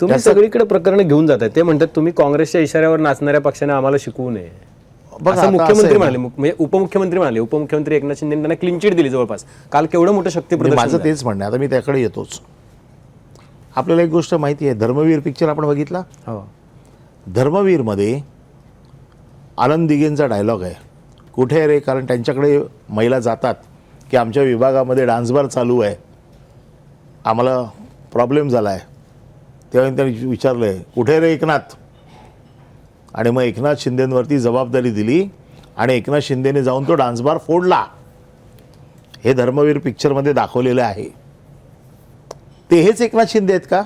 तुम्ही सगळीकडे प्रकरण घेऊन जाताय. ते म्हणतात तुम्ही काँग्रेसच्या इशाऱ्यावर नाचणाऱ्या पक्षाने आम्हाला शिकवू नये. बघा, असं आता असं मुख्यमंत्री आहे ना. म्हणाले म्हणजे उपमुख्यमंत्री म्हणाले उपमुख्यमंत्री एकनाथ शिंदे त्यांना क्लीन चिट दिली जवळपास. काल केवढं मोठं शक्ती म्हणजे प्रदर्शन माझं तेच म्हणणं आहे. आता मी त्याकडे येतोच. आपल्याला एक गोष्ट माहिती आहे धर्मवीर पिक्चर आपण बघितला? झालं. हो. धर्मवीरमध्ये आनंद दिघेंचा डायलॉग आहे. कुठे रे? कारण त्यांच्याकडे महिला जातात की आमच्या विभागामध्ये डान्स बार चालू आहे. आम्हाला प्रॉब्लेम झाला आहे तेव्हा त्यांनी विचारलं आहे कुठे रे एकनाथ? आणि मग एकनाथ शिंदेंवरती जबाबदारी दिली आणि एकनाथ शिंदेने जाऊन तो डान्स बार फोडला. हे धर्मवीर पिक्चरमध्ये दाखवलेलं आहे. ते हेच एकनाथ शिंदे आहेत का?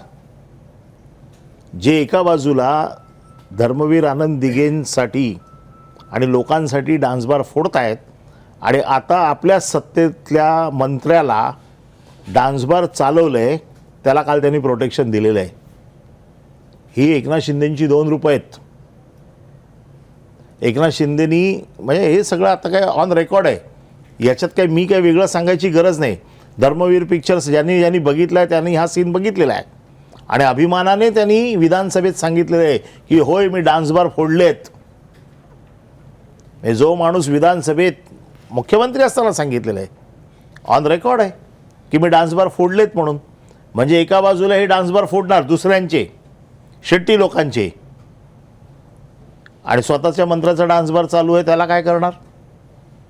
जे एका बाजूला धर्मवीर आनंद दिघेंसाठी आणि लोकांसाठी डान्स बार फोडत आहेत आणि आता आपल्या सत्तेतल्या मंत्र्याला डान्स बार चालवलं आहे त्याला काल त्यांनी प्रोटेक्शन दिलेलं आहे. ही एकनाथ शिंदेंची दोन रूपं आहेत. एकनाथ शिंदेनी म्हणजे हे सगळं आता काय ऑन रेकॉर्ड आहे. याच्यात काही मी काही वेगळं सांगायची गरज नाही. धर्मवीर पिक्चर्स ज्यांनी ज्यांनी बघितलं आहे त्यांनी हा सीन बघितलेला आहे. आणि अभिमानाने त्यांनी विधानसभेत सांगितलेलं आहे की होय मी डान्स बार फोडलेत. जो माणूस विधानसभेत मुख्यमंत्री असताना सांगितलेलं आहे ऑन रेकॉर्ड आहे की मी डान्स बार फोडलेत म्हणून. म्हणजे एका बाजूला हे डान्स बार फोडणार दुसऱ्यांचे. शेट्टी लोकांचे. आणि स्वतःच्या मंत्र्याचा डान्सबार चालू आहे त्याला काय करणार?